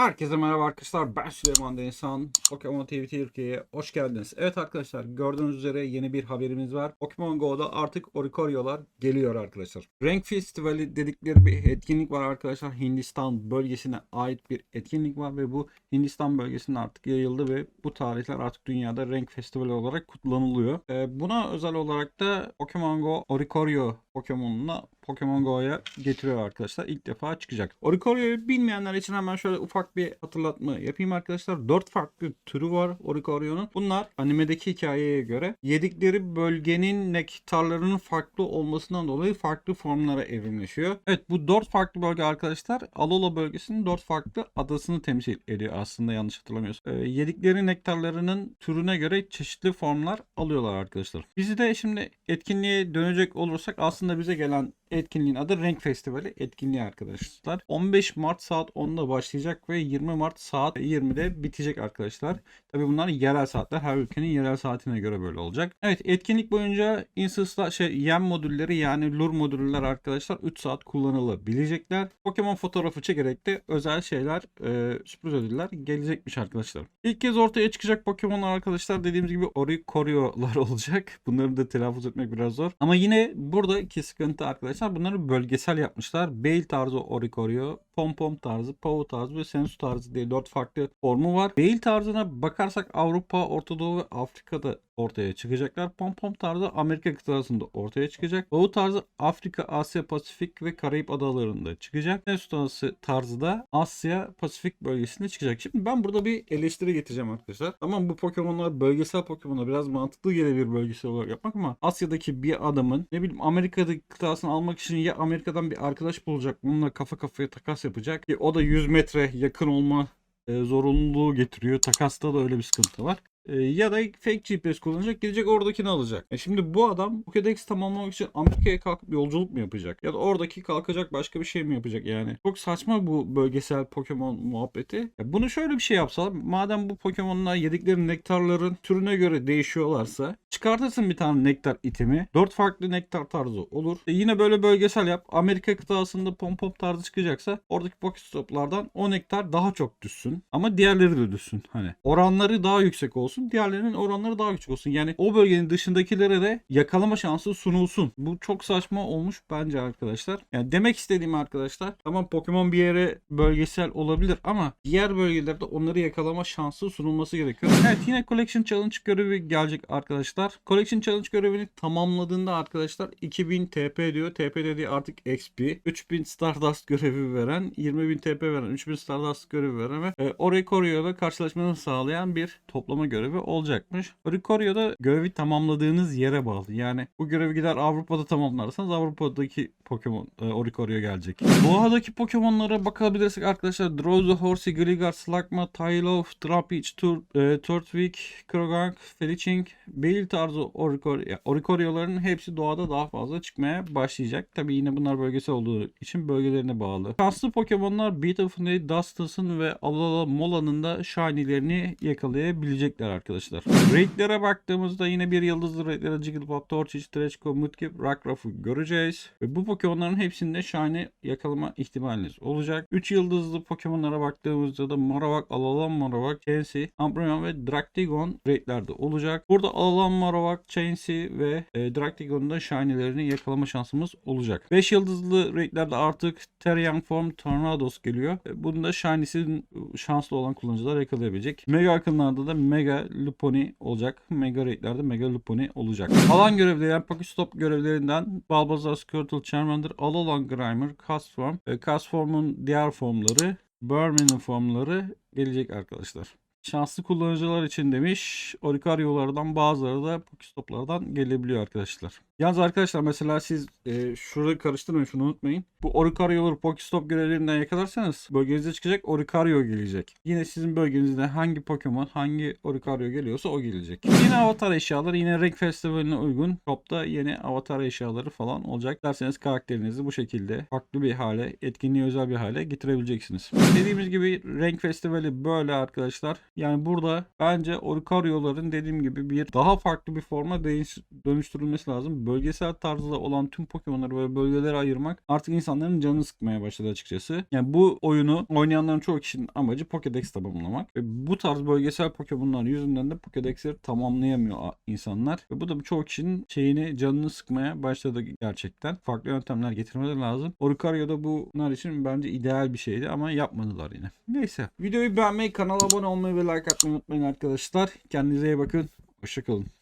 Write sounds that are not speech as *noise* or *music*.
Herkese merhaba arkadaşlar. Ben Süleyman Denizhan. Pokemon TV Türkiye'ye hoş geldiniz. Evet arkadaşlar gördüğünüz üzere yeni bir haberimiz var. Pokemon Go'da artık Oricorio'lar geliyor arkadaşlar. Renk Festivali dedikleri bir etkinlik var arkadaşlar. Hindistan bölgesine ait bir etkinlik var ve bu Hindistan bölgesinde artık yayıldı ve bu tarihler artık dünyada Renk Festivali olarak kutlanılıyor. Ee, buna özel olarak da Pokemon Go Oricorio Pokemon'una Pokemon Go'ya getiriyor arkadaşlar. İlk defa çıkacak. Oricorio'yu bilmeyenler için hemen şöyle ufak bir hatırlatma yapayım arkadaşlar. 4 farklı türü var Oricorio'nun. Bunlar animedeki hikayeye göre yedikleri bölgenin nektarlarının farklı olmasından dolayı farklı formlara evrimleşiyor. Evet bu 4 farklı bölge arkadaşlar Alola bölgesinin 4 farklı adasını temsil ediyor aslında yanlış hatırlamıyorsam. Ee, yedikleri nektarlarının türüne göre çeşitli formlar alıyorlar arkadaşlar. Bizi de şimdi etkinliğe dönecek olursak aslında bize gelen etkinliğin adı Renk Festivali etkinliği arkadaşlar. 15 Mart saat 10'da başlayacak ve 20 Mart saat 20'de bitecek arkadaşlar. Tabi bunlar yerel saatler. Her ülkenin yerel saatine göre böyle olacak. Evet etkinlik boyunca Instans'ta şey yem modülleri yani lure modüller arkadaşlar 3 saat kullanılabilecekler. Pokemon fotoğrafı çekerek de özel şeyler e, sürpriz ödüller gelecekmiş arkadaşlar. İlk kez ortaya çıkacak Pokemon'lar arkadaşlar dediğimiz gibi Oricorio'lar *laughs* olacak. Bunları da telaffuz etmek biraz zor. Ama yine buradaki sıkıntı arkadaşlar bunları bölgesel yapmışlar. Bale tarzı Oricorio, Pom Pom tarzı, Pau tarzı ve Sensu tarzı diye 4 farklı formu var. Bale tarzına bakarsak Avrupa, Orta Doğu ve Afrika'da ortaya çıkacaklar. Pom Pom tarzı Amerika kıtasında ortaya çıkacak. Doğu tarzı Afrika, Asya, Pasifik ve Karayip adalarında çıkacak. Sensu tarzı, da Asya, Pasifik bölgesinde çıkacak. Şimdi ben burada bir eleştiri getireceğim arkadaşlar. Tamam bu Pokemon'lar bölgesel Pokemon'lar biraz mantıklı gelebilir bölgesel olarak yapmak ama Asya'daki bir adamın ne bileyim Amerika'daki kıtasını almak için ya Amerika'dan bir arkadaş bulacak. Bununla kafa kafaya takas yapacak. O da 100 metre yakın olma e, zorunluluğu getiriyor. Takasta da öyle bir sıkıntı var. E, ya da fake GPS kullanacak gidecek oradakini alacak. E şimdi bu adam Pokédex tamamlamak için Amerika'ya kalkıp yolculuk mu yapacak? Ya da oradaki kalkacak başka bir şey mi yapacak yani? Çok saçma bu bölgesel Pokemon muhabbeti. Ya bunu şöyle bir şey yapsalar madem bu Pokemon'lar yedikleri nektarların türüne göre değişiyorlarsa çıkartırsın bir tane nektar itemi. Dört farklı nektar tarzı olur. E yine böyle bölgesel yap. Amerika kıtasında pom pom tarzı çıkacaksa oradaki Pokestop'lardan o nektar daha çok düşsün. Ama diğerleri de düşsün. Hani oranları daha yüksek olsun. Diğerlerinin oranları daha küçük olsun. Yani o bölgenin dışındakilere de yakalama şansı sunulsun. Bu çok saçma olmuş bence arkadaşlar. Yani demek istediğim arkadaşlar tamam Pokemon bir yere bölgesel olabilir ama diğer bölgelerde onları yakalama şansı sunulması gerekiyor. Evet yine Collection Challenge görevi gelecek arkadaşlar. Collection Challenge görevini tamamladığında arkadaşlar 2000 TP diyor. TP dediği artık XP. 3000 Stardust görevi veren, 20000 TP veren, 3000 Stardust görevi veren ve e, Oricorio'da karşılaşmanı sağlayan bir toplama görevi olacakmış. Oricorio'da görevi tamamladığınız yere bağlı. Yani bu görevi gider Avrupa'da tamamlarsanız Avrupa'daki Pokemon e, Oricorio gelecek. Doğadaki Pokemon'lara bakabilirsek arkadaşlar Drowzee, Horsey, Gligar, Slugma, Tylow, Trapinch, Tur, e, Turtwig, Krogank, Feliching, Bale tarzı Oricorio, Oricorio'ların hepsi doğada daha fazla çıkmaya başlayacak. Tabi yine bunlar bölgesel olduğu için bölgelerine bağlı. Şanslı Pokemon'lar Beautiful Dustous'ın ve Alola Mola'nın da Shiny'lerini yakalayabilecekler arkadaşlar. Raid'lere baktığımızda yine bir yıldızlı raidlere Jigglypuff, Torchic, Treshko, Mudkip, Rockruff'u göreceğiz. Ve bu Pokemon'ların hepsinde Shiny yakalama ihtimaliniz olacak. 3 yıldızlı Pokemon'lara baktığımızda da Marowak, Alolan Marowak, Chansey, Umbreon ve Dractygon raidlerde olacak. Burada Alolan Marowak, Chansey ve e, Dractygon'un da Shiny'lerini yakalama şansımız olacak. 5 yıldızlı raidlerde artık Terran Form Tornados geliyor. E, Bunu da Shiny'si şanslı olan kullanıcılar yakalayabilecek. Mega akınlarda da Mega Luponi olacak. Mega raidlerde Mega Luponi olacak. Alan görevleri yani Pokestop görevlerinden Balbazar, Squirtle, Charmander, Alolan Grimer, Castform, e, Castform'un diğer formları, Burman'ın formları gelecek arkadaşlar. Şanslı kullanıcılar için demiş. Oricario'lardan bazıları da Pokestop'lardan gelebiliyor arkadaşlar. Yalnız arkadaşlar mesela siz e, şurayı karıştırmayın şunu unutmayın. Bu Oricario'ları Pokestop görevlerinden yakalarsanız bölgenize çıkacak Oricario gelecek. Yine sizin bölgenizde hangi Pokemon hangi Oricario geliyorsa o gelecek. Yine avatar eşyaları yine renk festivaline uygun shopta yeni avatar eşyaları falan olacak. Derseniz karakterinizi bu şekilde farklı bir hale etkinliğe özel bir hale getirebileceksiniz. Dediğimiz gibi renk festivali böyle arkadaşlar. Yani burada bence Oricario'ların dediğim gibi bir daha farklı bir forma dönüştürülmesi lazım. Bölgesel tarzda olan tüm Pokemon'ları böyle bölgelere ayırmak artık insanların canını sıkmaya başladı açıkçası. Yani bu oyunu oynayanların çoğu kişinin amacı Pokédex tamamlamak. Ve bu tarz bölgesel Pokemon'lar yüzünden de Pokédex'leri tamamlayamıyor insanlar. Ve bu da çoğu kişinin şeyini canını sıkmaya başladı gerçekten. Farklı yöntemler getirmeleri lazım. Oricario da bunlar için bence ideal bir şeydi ama yapmadılar yine. Neyse. Videoyu beğenmeyi, kanala abone olmayı ve like atmayı unutmayın arkadaşlar. Kendinize iyi bakın. Hoşçakalın.